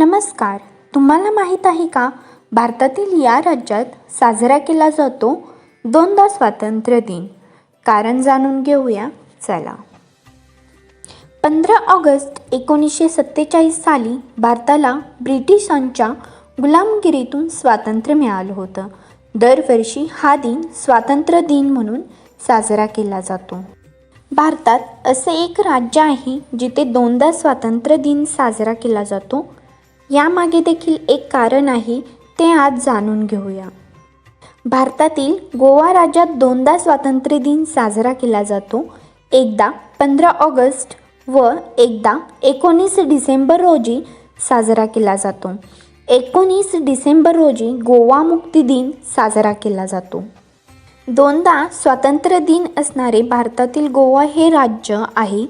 नमस्कार. तुम्हाला माहीत आहे का? भारतातील या राज्यात साजरा केला जातो दोनदा स्वातंत्र्य दिन. कारण जाणून घेऊया. चला. पंधरा ऑगस्ट एकोणीसशे सत्तेचाळीस साली भारताला ब्रिटिशांच्या गुलामगिरीतून स्वातंत्र्य मिळालं होतं. दरवर्षी हा दिन स्वातंत्र्य दिन म्हणून साजरा केला जातो. भारतात असे एक राज्य आहे जिथे दोनदा स्वातंत्र्य दिन साजरा केला जातो. यामागे देखील एक कारण आहे ते आज जाणून घेऊया. भारतातील गोवा राज्यात दोनदा स्वातंत्र्य दिन साजरा केला जातो. एकदा पंधरा ऑगस्ट व एकदा एकोणीस डिसेंबर रोजी साजरा केला जातो. एकोणीस डिसेंबर रोजी गोवा मुक्ती दिन साजरा केला जातो. दोनदा स्वातंत्र्य दिन असणारे भारतातील गोवा हे राज्य आहे.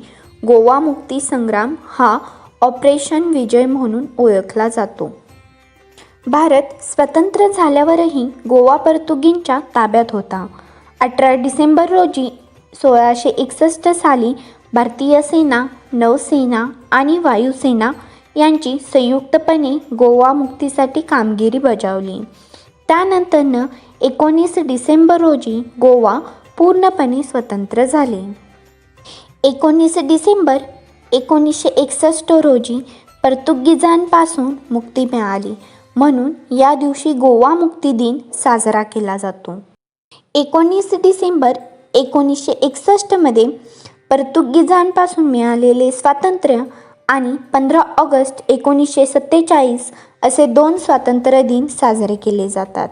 गोवा मुक्ती संग्राम हा ऑपरेशन विजय म्हणून ओळखला जातो. भारत स्वतंत्र झाल्यावरही गोवा पोर्तुगींच्या ताब्यात होता. अठरा डिसेंबर रोजी सोळाशे एकसष्ट साली भारतीय सेना नौसेना आणि वायुसेना यांची संयुक्तपणे गोवा मुक्तीसाठी कामगिरी बजावली. त्यानंतरनं एकोणीस डिसेंबर रोजी गोवा पूर्णपणे स्वतंत्र झाले. एकोणीस डिसेंबर एकोणीसशे एकसष्ट रोजी पोर्तुगीजांपासून मुक्ती मिळाली. म्हणून या दिवशी गोवा मुक्ती दिन साजरा केला जातो. एकोणीस डिसेंबर एकोणीसशे एकसष्टमध्ये पर्तुगीजांपासून मिळालेले स्वातंत्र्य आणि पंधरा ऑगस्ट एकोणीसशे सत्तेचाळीस असे दोन स्वातंत्र्य दिन साजरे केले जातात.